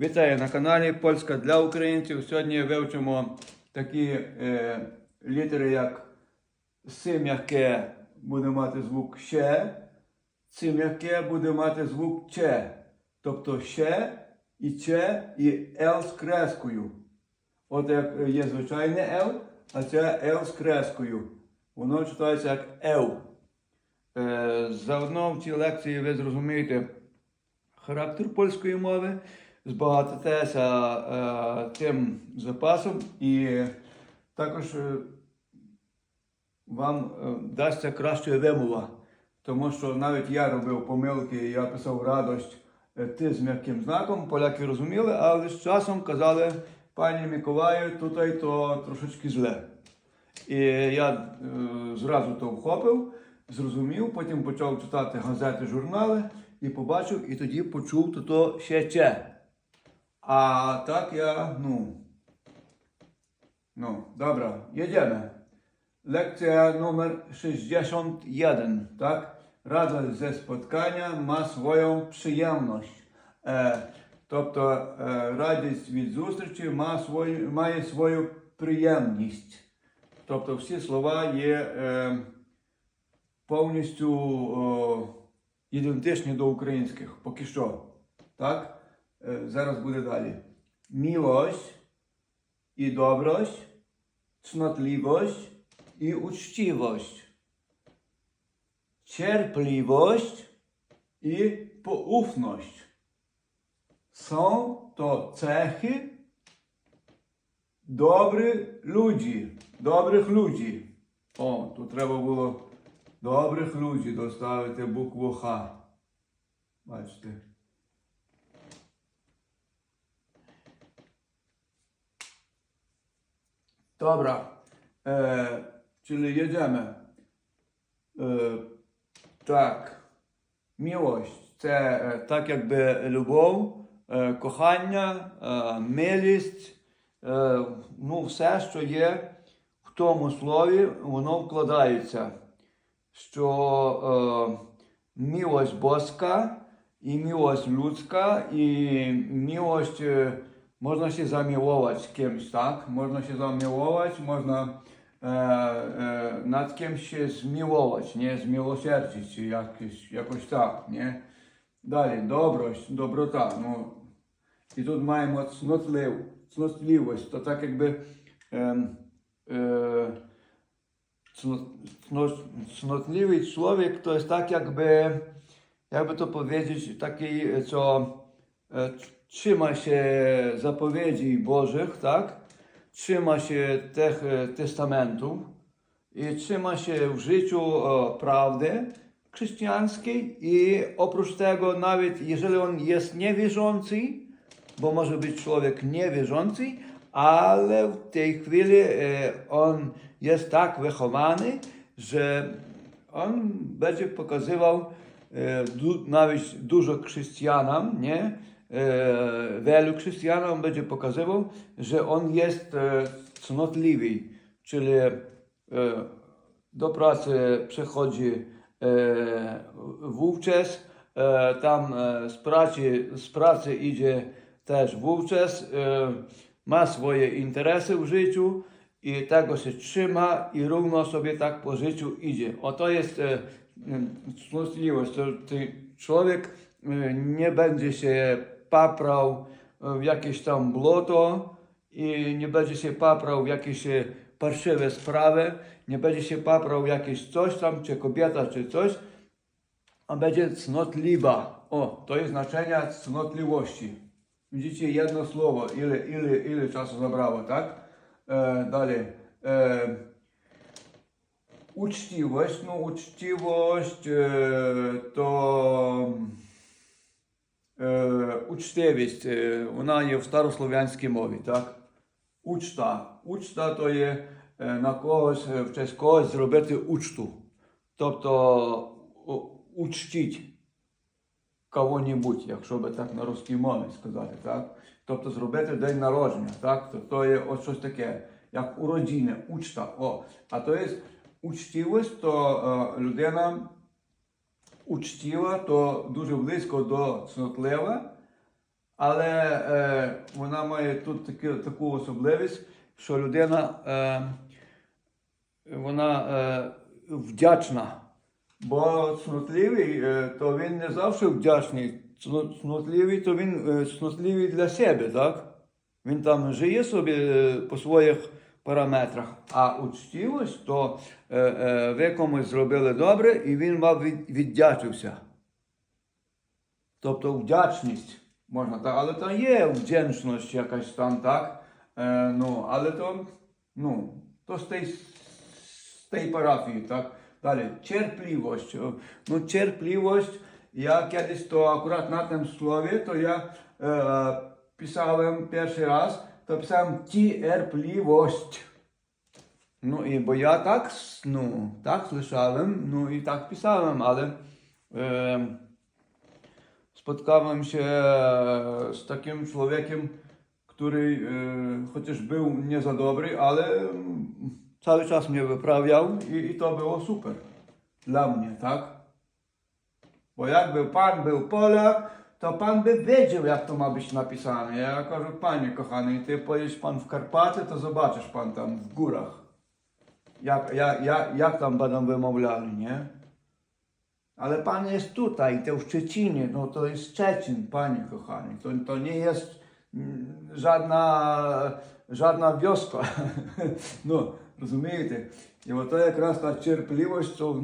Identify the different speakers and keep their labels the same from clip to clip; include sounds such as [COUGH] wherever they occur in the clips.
Speaker 1: Вітаю на каналі Польська для українців. Сьогодні вивчимо такі е, літери, як С м'яке буде мати звук ще, Ц м'яке буде мати звук че. Тобто ще і че і Л з крескою. От як є звичайне Л, а це Л з крескою. Воно читається як Ев. Е, заодно в цій лекції ви зрозумієте характер польської мови, збагатитеся е, тим запасом і також е, вам е, дасться краща вимова. Тому що навіть я робив помилки, я писав радость е, ти з м'яким знаком, поляки розуміли, але з часом казали пані Миколаю, тут то трошечки зле. І я е, зразу то вхопив, зрозумів, потім почав читати газети, журнали і побачив, і тоді почув то ще че. А так я, ну. Ну, dobra, jedziemy. Lekcja numer 61, tak? Radość ze spotkania ma swoją przyjemność. E, тобто е, радість від зустрічі ма свою, має свою приємність. Тобто всі слова є е, повністю о, ідентичні до українських. Поки що. Так? Е, зараз буде далі. Miłość i dobrość, cnotliwość i uczciwość, cierpliwość i poufność. Są to cechy добрих ludzi, добрих ludzi. О, тут треба було добрих ludzi доставити букву Х. Бачите. Dobra, e, czyli jedziemy. E, так. Miłość це е, так якби любов, е, кохання, е, милість, е, ну все, що є в тому слові, воно вкладається. Що е, милость боска, і милость людська, і милость Można się zamiłować kimś, tak? Można się zamiłować, można e, e, nad kimś się zmiłować, nie? Zmiłosierdzić, czy jakoś, jakoś tak, nie? Dalej, dobrość, dobrota, no. I tu mamy cnotliw, cnotliwość, to tak jakby e, e, cnotliwy człowiek to jest tak jakby, jakby to powiedzieć, taki, co e, trzyma się zapowiedzi Bożych, tak? Trzyma się tych e, testamentów i trzyma się w życiu prawdy chrześcijańskiej i oprócz tego nawet jeżeli on jest niewierzący, bo może być człowiek niewierzący, ale w tej chwili e, on jest tak wychowany, że on będzie pokazywał e, nawet dużo chrześcijanom, nie? E, wielu chrześcijanom będzie pokazywał, że on jest e, cnotliwy, czyli e, do pracy przychodzi wówczas, tam z, pracy, z pracy idzie też wówczas, ma swoje interesy w życiu i tego się trzyma i równo sobie tak po życiu idzie. Oto jest cnotliwość, to człowiek nie będzie się paprał w jakieś tam błoto i nie będzie się paprał w jakieś e, parszywe sprawy, nie będzie się paprał w jakieś coś tam, czy kobieta, czy coś, a będzie cnotliwa. O, to jest znaczenie cnotliwości. Widzicie jedno słowo, ile, ile, ile czasu zabrało, tak? E, dalej. E, uczciwość, no uczciwość e, to учтивість, е, вона є в старослов'янській мові, так? Учта. Учта то є е, на когось, е, в честь когось зробити учту. Тобто учтіть кого-небудь, якщо би так на русській мові сказати, так? Тобто зробити день народження, так? То, то є ось щось таке, як уродіння, учта. О. А то є учтивість, то е, людина учтива, то дуже близько до цнотлива, Але е, вона має тут таки, таку особливість, що людина е, вона е, вдячна. Бо цнотливий, е, то він не завжди вдячний. Цнотливий, то він е, цнотливий для себе, так? Він там жиє собі е, по своїх параметрах. А учтивість, то е, е, ви комусь зробили добре, і він вам від, віддячився. Тобто вдячність можна так, але то є вдячність якась там, так? Е, ну, але то, ну, то з тієї парафії, так? Далі, черплівость. О, Ну, черплівость, я кудись то акурат на тим слові, то я е, писав перший раз, to pisałem cierpliwość. No i bo ja tak, no, tak słyszałem, no i tak pisałem, ale e, spotkałem się z takim człowiekiem, który e, chociaż był nie za dobry, ale cały czas mnie wyprawiał i, i to było super dla mnie, tak? Bo jakby pan był Polak, to Pan by wiedział, jak to ma być napisane. Ja każę, Panie kochany, Ty pojedziesz Pan w Karpaty, to zobaczysz Pan tam w górach, jak, jak, jak, jak tam będą wymowlali, nie? Ale Pan jest tutaj, to w Szczecinie, no to jest Szczecin, Panie kochani. To, to nie jest mm, żadna, żadna wioska. [LAUGHS] no, rozumiecie? I bo to jak raz ta cierpliwość, co w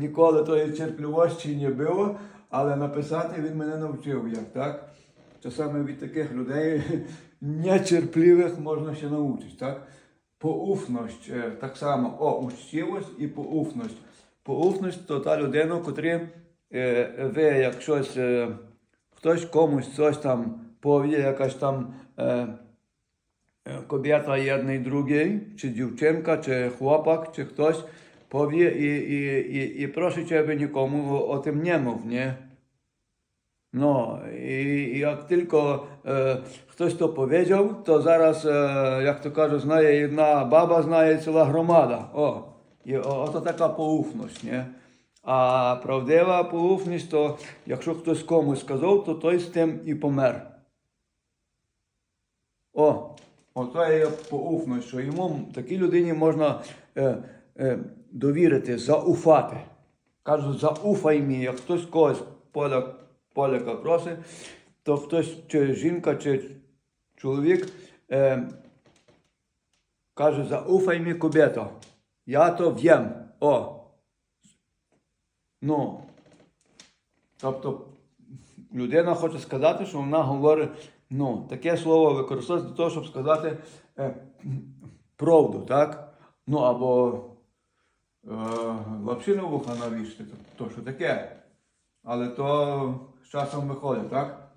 Speaker 1: nikogo tej cierpliwości nie było, але написати він мене навчив, як так? Що саме від таких людей [LAUGHS] нетерпливих можна ще навчитись, так? Поуфність, е, так само, о, учтивість і поуфність. Поуфність то та людина, котрі е, ви, як щось, е, хтось комусь щось там повіє, якась там е, е, kobieta jednej drugiej, czy dziewczynka, czy chłopak, czy ktoś powie i, i, i, i proszę Ciebie nikomu o, tym nie mów, nie? No i, i jak tylko e, ktoś to powiedział, to zaraz, e, jak to кажуть, знає jedna baba, знає ціла громада. О, і о, ото така поуфність, не? А правдива поуфність, то якщо хтось комусь сказав, то той з тим і помер. О, ото є поуфність, що йому такій людині можна е, е, довірити, зауфати. Кажуть, зауфай мені, як хтось когось поляк, поляка просить, то хтось, чи жінка, чи чоловік е, каже, зауфай мені кобєто. Я то в'єм. О. Ну. Тобто людина хоче сказати, що вона говорить, ну, таке слово використовується для того, щоб сказати е, правду, так? Ну або е, лапшину вуха навішти, то, то що таке. Але то з часом виходить, так?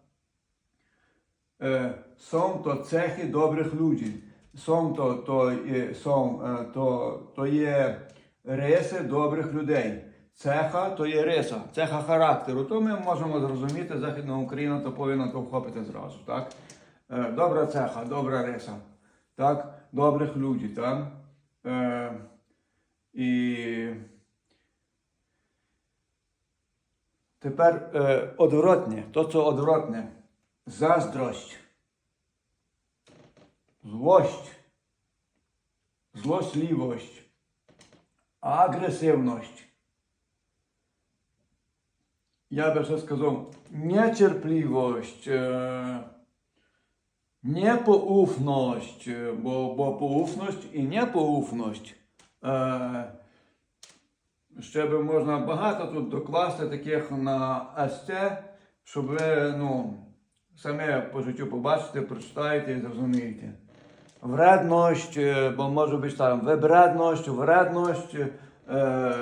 Speaker 1: Е, są to cechy dobrych ludzi. Są to, to, є- są, е, то, то є риси добрих людей. Цеха то є риса, цеха характеру. То ми можемо зрозуміти, Західна Україна то повинна то вхопити зразу. Так? Е, Добра цеха, добра риса. Так? Добрих людей. Так? тепер е, одворотне, то, що одворотне. Заздрость. Злость, злослівость, агресивність. Я би ще сказав, нетерпливость, е, непоуфність, е, бо, бо поуфність і непоуфність. Е, ще би можна багато тут докласти таких на СЦ, щоб ви, ну, самі по життю побачите, прочитаєте і зрозумієте. Вредність, е, бо може бути там вибредність, вредність, е,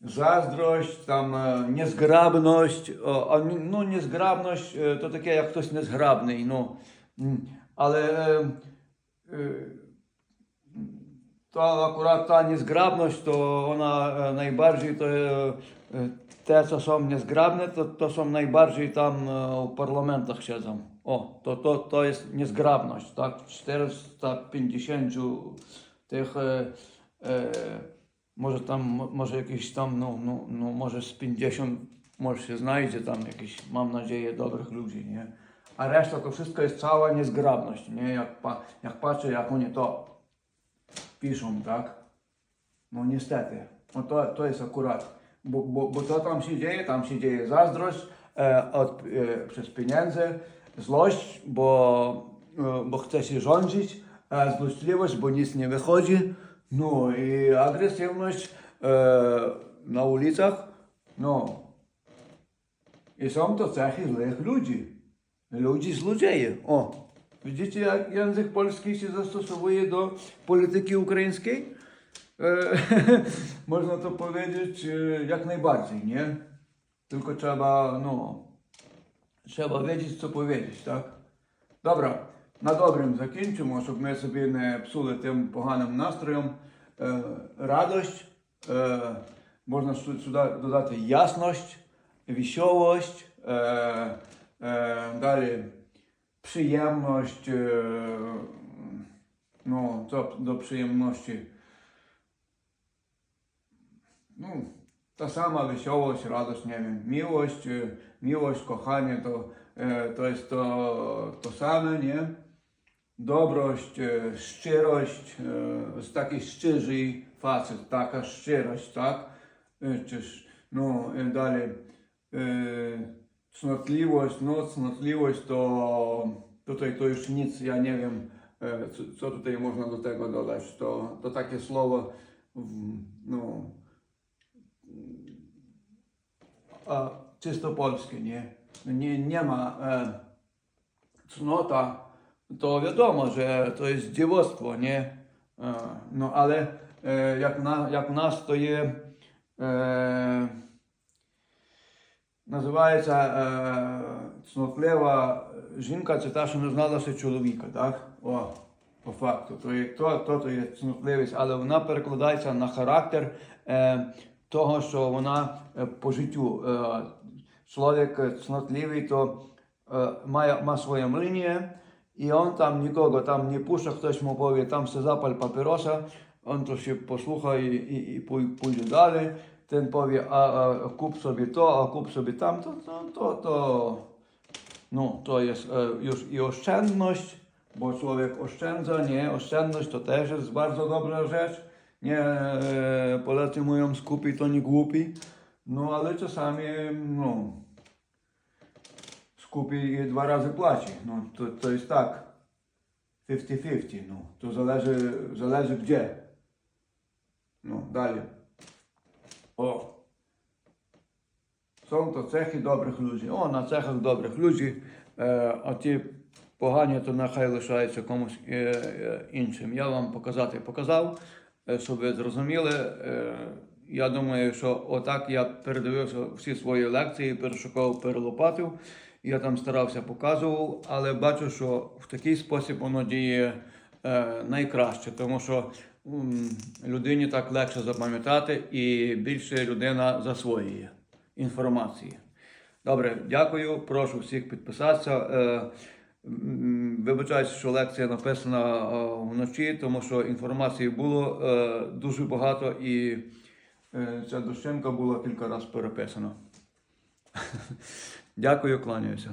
Speaker 1: заздрость, там е, незграбність. А, ну, незграбність е, то таке, як хтось незграбний. Ну, але е, е, та akurat ta niezgrabność, to ona e, najbardziej to e, e, te, co są niezgrabne, to, to są najbardziej tam e, w parlamentach siedzą. O, to, to, to jest niezgrabność, tak? 450 tych, e, e, może tam, mo- może jakieś tam, no, no, no może z 50 Może się znajdzie tam jakieś, mam nadzieję, dobrych ludzi, nie? A reszta to wszystko jest cała niezgrabność, nie? Jak, pa, jak patrzę, jak oni to piszą, tak? No niestety, no to, to jest akurat, bo, bo, bo to tam się dzieje, tam się dzieje zazdrość e, od, e, przez pieniądze, złość, bo, e, bo chce się rządzić, e, złośliwość, bo nic nie wychodzi, no i agresywność e, na ulicach, no. I są to cechy złych ludzi, ludzi złodzieje, o. Widzicie, jak język polski się zastosowuje do polityki ukraińskiej? E, Można to powiedzieć e, jak najbardziej, nie? Tylko trzeba, no, trzeba wiedzieć, co powiedzieć, tak? Dobra, na dobrym закінчимо, щоб ми собі не псули тим поганим настроєм. Е, радость, е, можна сю- сюди додати ясність, веселость, е, е, далі przyjemność, e, no co do przyjemności, no ta sama wesołość, radość, nie wiem, miłość, e, miłość, kochanie to, e, to jest to, to same, nie? Dobrość, szczerość, jest taki szczerzy facet, taka szczerość, tak? Czyż, no dalej. E, Cnotliwość, no cnotliwość to tutaj to już nic, ja nie wiem, e, co, tutaj można do tego dodać. To, to takie słowo, no, a, czysto polskie, nie? Nie, nie ma e, cnota, to wiadomo, że to jest dziewostwo, nie? E, no ale e, jak, na, jak nas to є е, називається е, цнотлива жінка, це та, що не зналася чоловіка, так? О, по факту. То, є, то, то, то є цнотливість, але вона перекладається на характер е, того, що вона е, по життю. Е, чоловік цнотливий, то е, має, ma swoje młynie i on tam nikogo tam nie puszcza, ktoś mu powie tam se zapal papierosa, on to się posłucha i, i, i pój- pójdzie dalej, ten powie a, a kup sobie to, a kup sobie tamto, to, to, to, no, to jest e, już i oszczędność, bo człowiek oszczędza, nie, oszczędność to też jest bardzo dobra rzecz, nie, e, Polacy mówią skupi to nie głupi, no ale czasami, no, skupi i dwa razy płaci. No to, to jest tak. 50-50, no. To zależy, zależy gdzie. No, dalej. O. Są to cechy dobrych ludzi. O, na cechах добрих ludzi, е, а ті погані, то нехай лишаються комусь е, е, іншим. Я вам показати показав, щоб ви зрозуміли. Я думаю, що отак я передивився всі свої лекції, перешукав, перелопатив. Я там старався, показував, але бачу, що в такий спосіб воно діє найкраще, тому що людині так легше запам'ятати і більше людина засвоює інформації. Добре, дякую. Прошу всіх підписатися. Е, м, Вибачаюсь, що лекція написана е, вночі, тому що інформації було е, дуже багато і ця дощинка була кілька разів переписана. [LAUGHS] Дякую, кланяюся.